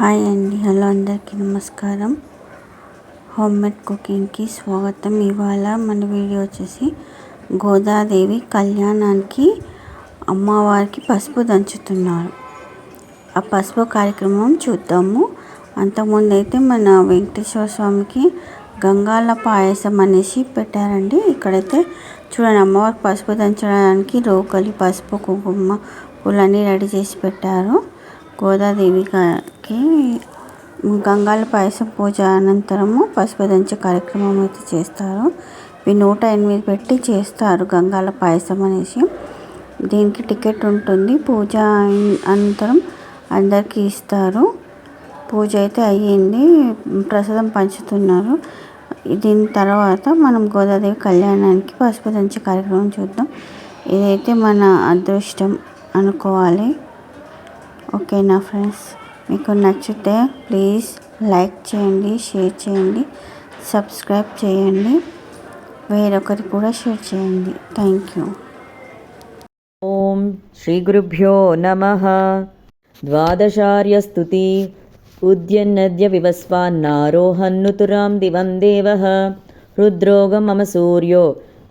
Hi అండి hello అందరికీ నమస్కారం. హోమ్ మేడ్ కుకింగ్కి స్వాగతం. ఇవాళ మన వీడియో వచ్చేసి గోదాదేవి కళ్యాణానికి అమ్మవారికి పసుపు దంచుతున్నారు. ఆ పసుపు కార్యక్రమం చూద్దాము. అంతకుముందు అయితే మన వెంకటేశ్వర స్వామికి గంగాల పాయసం అనేసి పెట్టారండి. ఇక్కడైతే చూడండి అమ్మవారికి పసుపు దంచడానికి రోకలి పసుపు కుంకుమ పూలన్నీ రెడీ చేసి పెట్టారు. గోదాదేవికి గంగాల పాయసం పూజ అనంతరము పసుపు దంచే కార్యక్రమం అయితే చేస్తారు. ఇవి నూట ఎనిమిది పెట్టి చేస్తారు గంగాల పాయసం అనేసి. దీనికి టికెట్ ఉంటుంది. పూజ అనంతరం అందరికీ ఇస్తారు. పూజ అయితే అయ్యింది. ప్రసాదం పంచుతున్నారు. దీని తర్వాత మనం గోదాదేవి కళ్యాణానికి పసుపు దంచే కార్యక్రమం చూద్దాం. ఇదైతే మన అదృష్టం అనుకోవాలి. ఓకేనా ఫ్రెండ్స్? మీకు నచ్చితే ప్లీజ్ లైక్ చేయండి షేర్ చేయండి సబ్స్క్రైబ్ చేయండి. వేరొకరు కూడా షేర్ చేయండి. Thank you. ఓం శ్రీ గురుభ్యో నమ. ద్వాదశార్యస్తుతి ఉద్యన్నద్య వివస్వాన్నారోహన్నుతురాం దివం దేవ. హృద్రోగమమ సూర్యో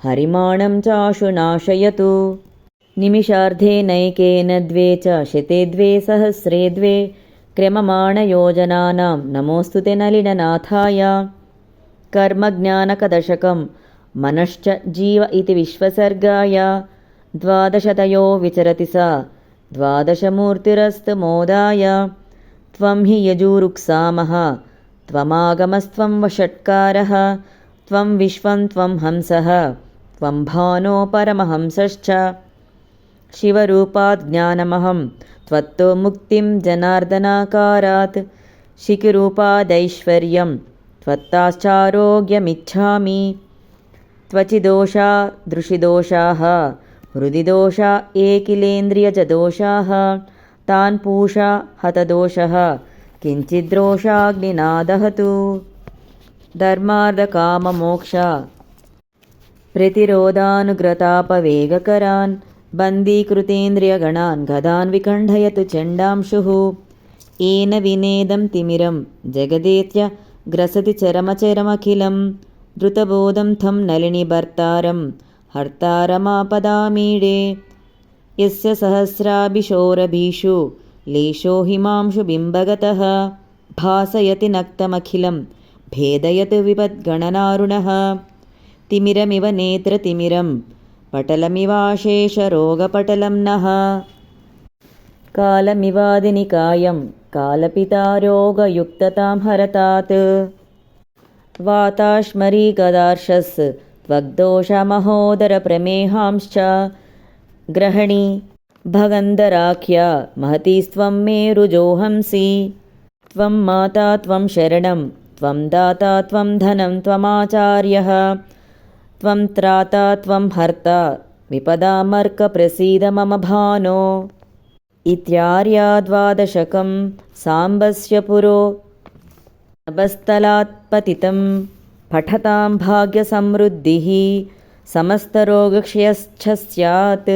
హరిమాణం చాశు నాశయతు निमिषार्धेनैकेन द्वे च शते द्वे सहस्रे द्वे क्रममाणयोजनानां। नमोऽस्तु ते नलिननाथाय। कर्मज्ञानकदशकं मनश्च जीव इति विश्वसर्गाय। द्वादशतयो विचरति सा। द्वादशमूर्तिरस्तु मोदाय त्वं हि यजुरुक्सामः। त्वमागमस्त्वं वषट्कारः। त्वं विश्वं त्वं हंसः। त्वं भानो परमहंसश्च शिवरूपात् ज्ञानमहं त्वत्तो मुक्तिं जनार्दनाकारात् शिखिरूपादैश्वर्यं त्वत्ताश्चारोग्यमिच्छामि त्वचिदोषा दृशिदोषाः हृदि दोषा एकिलेन्द्रियजदोषाः तान् पूषा हतदोषः किञ्चिद्रोषाग्निना दहतु धर्मार्धकाममोक्ष प्रतिरोधानुग्रतापवेगकरान् बन्दीकृतेन्द्रियगणान् गदान् विकण्ठयतु चण्डांशुः येन विनेदं तिमिरं जगदेत्य ग्रसति चरमचरमखिलं धृतबोधं थं नलिनीभर्तारं हर्तारमापदामीडे यस्य सहस्राभिशोरभीषु लेशो हिमांशु बिम्बगतः भासयति नक्तमखिलं भेदयतु विपद्गणनारुणः तिमिरमिव नेत्रतिमिरं पटलमिवाशेषरोगपटलं नः कालमिवादिनिकायं कालपितारोगयुक्ततां हरतात् वाताश्मरीगदार्शस् त्वग्दोषमहोदरप्रमेहांश्च ग्रहणी भगन्धराख्या महतीस्त्वं मेरुजोहंसि त्वं माता त्वं शरणं त्वं दाता त्वं धनं त्वमाचार्यः त्वं त्राता त्वं हर्ता विपदामर्कप्रसीद मम भानो इत्यार्या द्वादशकं साम्बस्य पुरो नभस्थलात्पतितं पठतां भाग्यसमृद्धिः समस्तरोगक्षयश्च स्यात्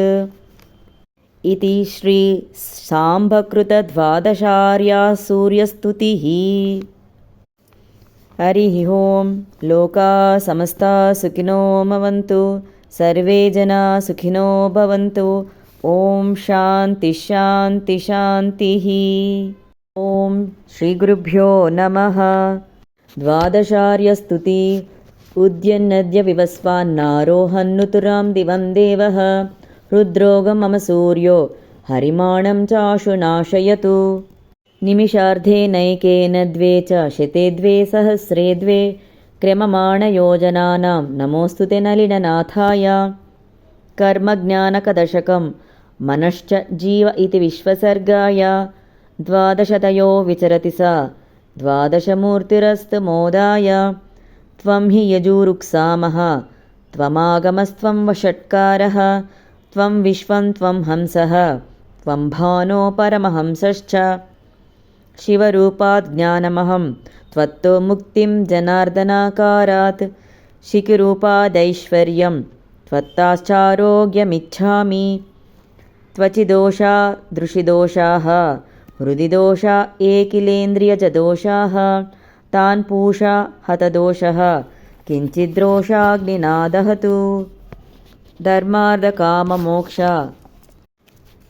इति श्रीसाम्भकृतद्वादशार्या सूर्यस्तुतिः హరి ఓం లోకా సమస్త సుఖినో మవంతు సర్వే జనా సుఖినో భవంతు ఓం శాంతి శాంతి శాంతి ఓం శ్రీ గురుభ్యో నమ ద్వాదశార్యస్తుతి ఉద్యన్నద్య వివస్వాన్నారోహన్నుతురాం దివం దేవ హృద్రోగమమ సూర్యో హరిమాణం చాశు నాశయతు निमिषार्धेनैकेन द्वे च शते द्वे सहस्रे द्वे क्रममाणयोजनानां। नमोऽस्तु ते नलिननाथाय। कर्मज्ञानकदशकं मनश्च जीव इति विश्वसर्गाय। द्वादशतयो विचरति सा। द्वादशमूर्तिरस्तु मोदाय त्वं हि यजुरुक्सामः। त्वमागमस्त्वं वषट्कारः। त्वं विश्वं त्वं हंसः। त्वं भानो परमहंसश्च शिवरूपात् ज्ञानमहं त्वत्तो मुक्तिं जनार्दनाकारात् शिखिरूपादैश्वर्यं त्वत्ताश्चारोग्यमिच्छामि त्वचिदोषा दृशिदोषाः हृदि दोषा एकिलेन्द्रियजदोषाः तान् पूषा हतदोषः किञ्चिद्रोषाग्निना दहतु धर्मार्धकाममोक्ष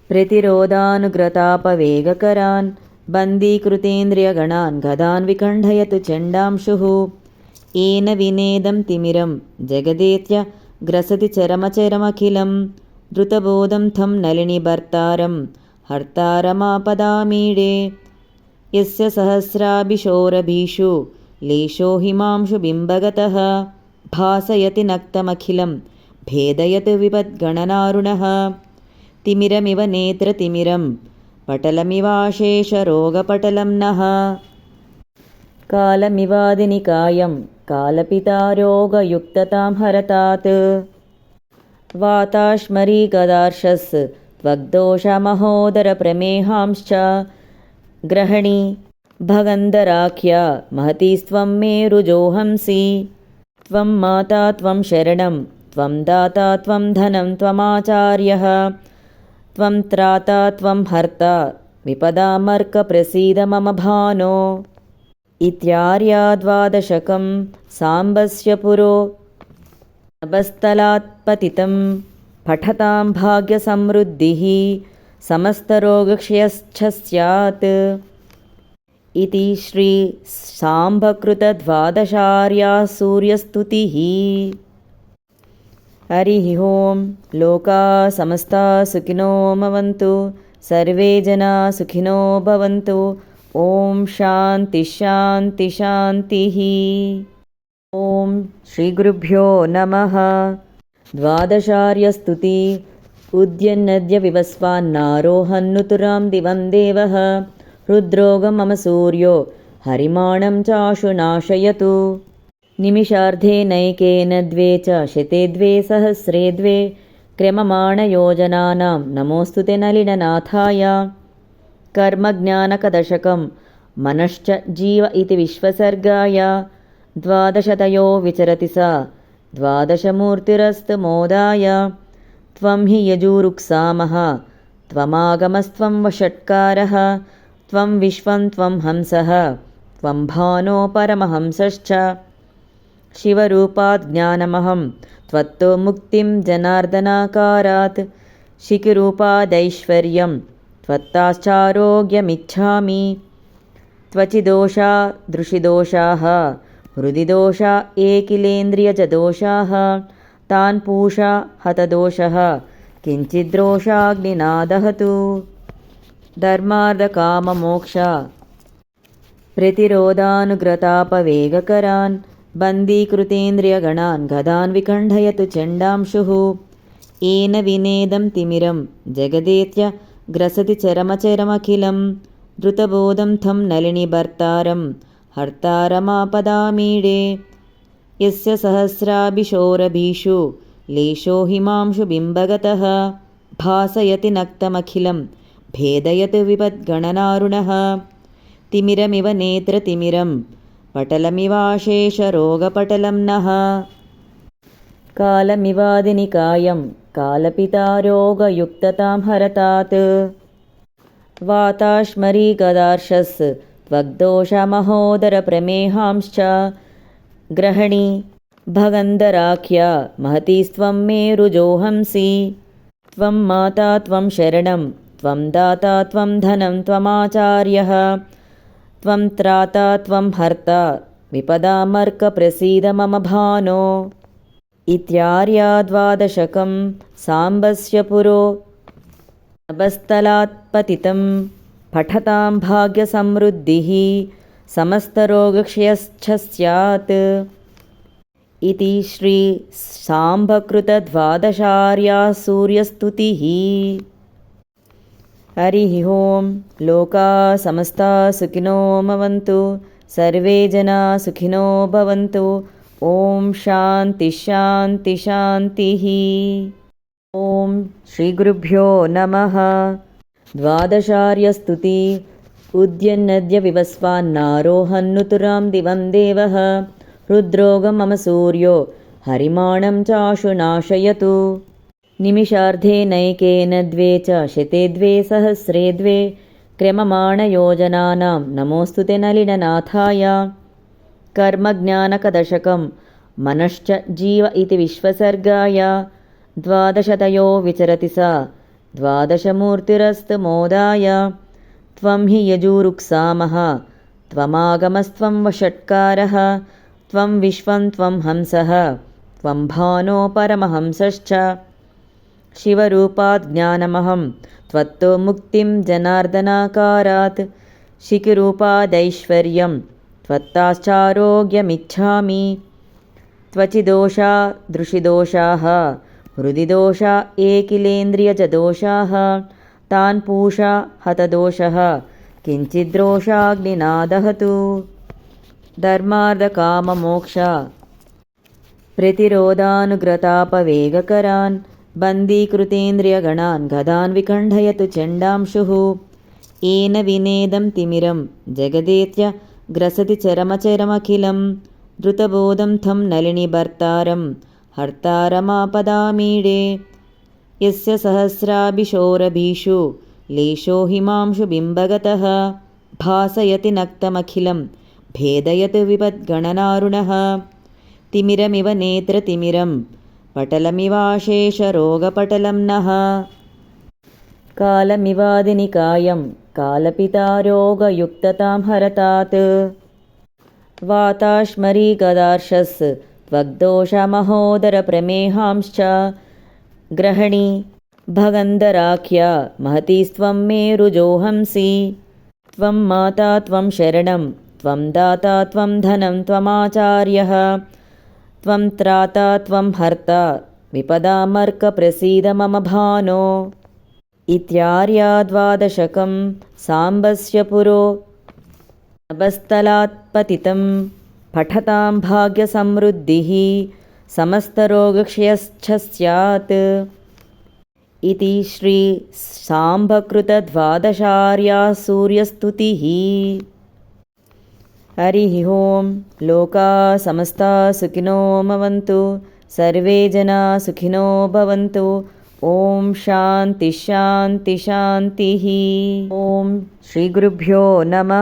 प्रतिरोधानुग्रतापवेगकरान् बन्दीकृतेन्द्रियगणान् गदान् विखण्डयतु चण्डांशुः येन विनेदं तिमिरं जगदेत्य ग्रसति चरमचरमखिलं द्रुतबोधं थं नलिनिभर्तारं हर्तारमापदामीडे यस्य सहस्राभिशोरभीषु लेशो हिमांशु बिम्बगतः भासयति नक्तमखिलं भेदयतु विपद्गणनारुणः तिमिरमिव नेत्रतिमिरं पटलमिवाशेषरोगपटलं नः। कालमिवादिनिकायं कालपितारोगयुक्ततां हरतात्। वाताश्मरीगदार्शस् त्वग्दोषमहोदरप्रमेहांश्च। ग्रहणी भगन्धराख्या महतीस्त्वं मेरुजोहंसि त्वं माता त्वं शरणं त्वं दाता त्वं धनं त्वमाचार्यः त्वं त्राता त्वं हर्ता विपदामर्कप्रसीद मम भानो इत्यार्या द्वादशकं साम्बस्य पुरो नभस्थलात्पतितं पठतां भाग्यसमृद्धिः समस्तरोगक्षयश्च स्यात् इति श्रीसाम्भकृतद्वादशार्या सूर्यस्तुतिः హరి ఓం లోకా సమస్త సుఖినో మవంతు సర్వే జనా సుఖినో భవంతు ఓం శాంతి శాంతి శాంతి ఓం శ్రీ గురుభ్యో నమ ద్వాదశార్యస్తుతి ఉద్యన్నద్య వివస్వాన్నారోహన్నుతురాం దివం దేవ హృద్రోగం మమ సూర్యో హరిమాణం చాశు నాశయతు नाशयतु निमिषार्धेनैकेन द्वे च शते द्वे सहस्रे द्वे क्रममाणयोजनानां नमोऽस्तु ते नलिननाथाय। कर्मज्ञानकदशकं मनश्च जीव इति विश्वसर्गाय। द्वादशतयो विचरति सा द्वादशमूर्तिरस्तु मोदाय त्वं हि यजुरुक्सामः त्वमागमस्त्वं वषट्कारः त्वं विश्वं त्वं हंसः त्वं भानो परमहंसश्च शिवरूपात् ज्ञानमहं त्वत्तो मुक्तिं जनार्दनाकारात् शिखिरूपादैश्वर्यं त्वत्ताश्चारोग्यमिच्छामि त्वचिदोषा दृशिदोषाः हृदि दोषा एकिलेन्द्रियजदोषाः तान् पूषा हतदोषः किञ्चिद्रोषाग्निना दहतु धर्मार्धकाममोक्ष प्रतिरोधानुग्रतापवेगकरान् बन्दीकृतेन्द्रियगणान् गदान् विखण्डयतु चण्डांशुः येन विनेदं तिमिरं जगदेत्य ग्रसति चरमचरमखिलं द्रुतबोधं थं नलिनिभर्तारं हर्तारमापदामीडे यस्य सहस्राभिशोरभीषु लेशो हिमांशु बिम्बगतः भासयति नक्तमखिलं भेदयतु विपद्गणनारुणः तिमिरमिव नेत्रतिमिरं पटलमिवाशेषरोगपटलं नः कालमिवादिनिकायं कालपितारोगयुक्ततां हरतात् वाताश्मरीगदार्शस् त्वग्दोषमहोदरप्रमेहांश्च ग्रहणी भगन्धराख्या महतीस्त्वं मेरुजोहंसि त्वं माता त्वं शरणं त्वं दाता त्वं धनं त्वमाचार्यः त्वं त्राता त्वं हर्ता विपदामर्कप्रसीद मम भानो इत्यार्या द्वादशकं साम्बस्य पुरो नभस्थलात्पतितं पठतां भाग्यसमृद्धिः समस्तरोगक्षयश्च स्यात् इति श्रीसाम्भकृतद्वादशार्या सूर्यस्तुतिः హరి ఓం లోకా సమస్త సుఖినో మవంతు సర్వే జనా సుఖినో భవంతు ఓం శాంతి శాంతి శాంతి ఓం శ్రీ గురుభ్యో నమ ద్వాదశార్యస్తుతి ఉద్యన్నద్య వివస్వాన్నారోహన్నుతురాం దివం దేవ హృద్రోగం మమ సూర్యో హరిమాణం చాశు నాశయతు नाशयतु निमिषार्धेनैकेन द्वे च शते द्वे सहस्रे द्वे क्र्यममाणयोजनानां नमोऽस्तु ते नलिननाथाय। कर्मज्ञानकदशकं मनश्च जीव इति विश्वसर्गाय। द्वादशतयो विचरति सा। द्वादशमूर्तिरस्तु मोदाय त्वं हि यजुरुक्सामः। त्वमागमस्त्वं वषट्कारः। त्वं विश्वं त्वं हंसः। त्वं भानो परमहंसश्च शिवरूपात् ज्ञानमहं त्वत्तो मुक्तिं जनार्दनाकारात् शिखिरूपादैश्वर्यं त्वत्ताश्चारोग्यमिच्छामि त्वचिदोषा दृशिदोषाः हृदि दोषा एकिलेन्द्रियजदोषाः तान् पूषा हतदोषः किञ्चिद्रोषाग्निना दहतु धर्मार्धकाममोक्ष प्रतिरोधानुग्रतापवेगकरान् बन्दीकृतेन्द्रियगणान् गदान् विकण्ठयतु चण्डांशुः येन विनेदं तिमिरं जगदेत्य ग्रसति चरमचरमखिलं द्रुतबोधं तं नलिनीभर्तारं हर्तारमापदामीडे यस्य सहस्राभिशोरभीषु लेशो हिमांशु बिम्बगतः भासयति नक्तमखिलं भेदयतु विपद्गणनारुणः तिमिरमिव नेत्रतिमिरं पटलमिवाशेषरोगपटलं नः। कालमिवादिनिकायं कालपितारोगयुक्ततां हरतात् वाताश्मरीगदार्शस् त्वग्दोषमहोदरप्रमेहांश्च। ग्रहणी भगन्धराख्या महतीस्त्वं मेरुजोहंसि त्वं माता त्वं शरणं त्वं दाता त्वं धनं त्वमाचार्यः त्वं त्राता त्वं हर्ता विपदामर्कप्रसीद मम भानो इत्यार्या द्वादशकं साम्बस्य पुरो नभस्थलात्पतितं पठतां भाग्यसमृद्धिः समस्तरोगक्षयश्च स्यात् इति श्रीसाम्भकृतद्वादशार्या सूर्यस्तुतिः హరి ఓం లోకా సమస్త సుఖినో మవంతు సర్వే జనా సుఖినో భవంతు ఓం శాంతి శాంతి శాంతి ఓం శ్రీ గురుభ్యో నమ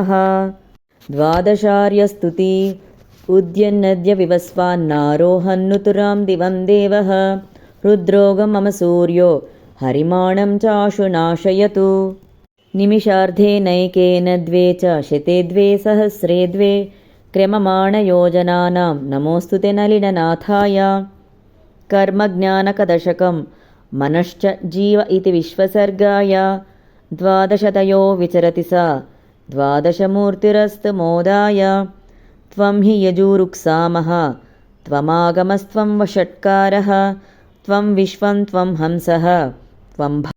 ద్వాదశార్యస్తుతి ఉద్యన్నద్య వివస్వాన్నారోహన్నుతురాం దివం దేవ హృద్రోగమమ సూర్యో హరిమాణం చాశు నాశయతు निमिषार्धेनैकेन द्वे च शते द्वे सहस्रे द्वे क्रममाणयोजनानां नमोऽस्तु ते नलिननाथाय कर्मज्ञानकदशकं मनश्च जीव इति विश्वसर्गाय द्वादशतयो विचरति सा द्वादशमूर्तिरस्तु मोदाय त्वं हि यजुरुक्सामः त्वमागमस्त्वं वषट्कारः त्वं विश्वं त्वं हंसः त्वं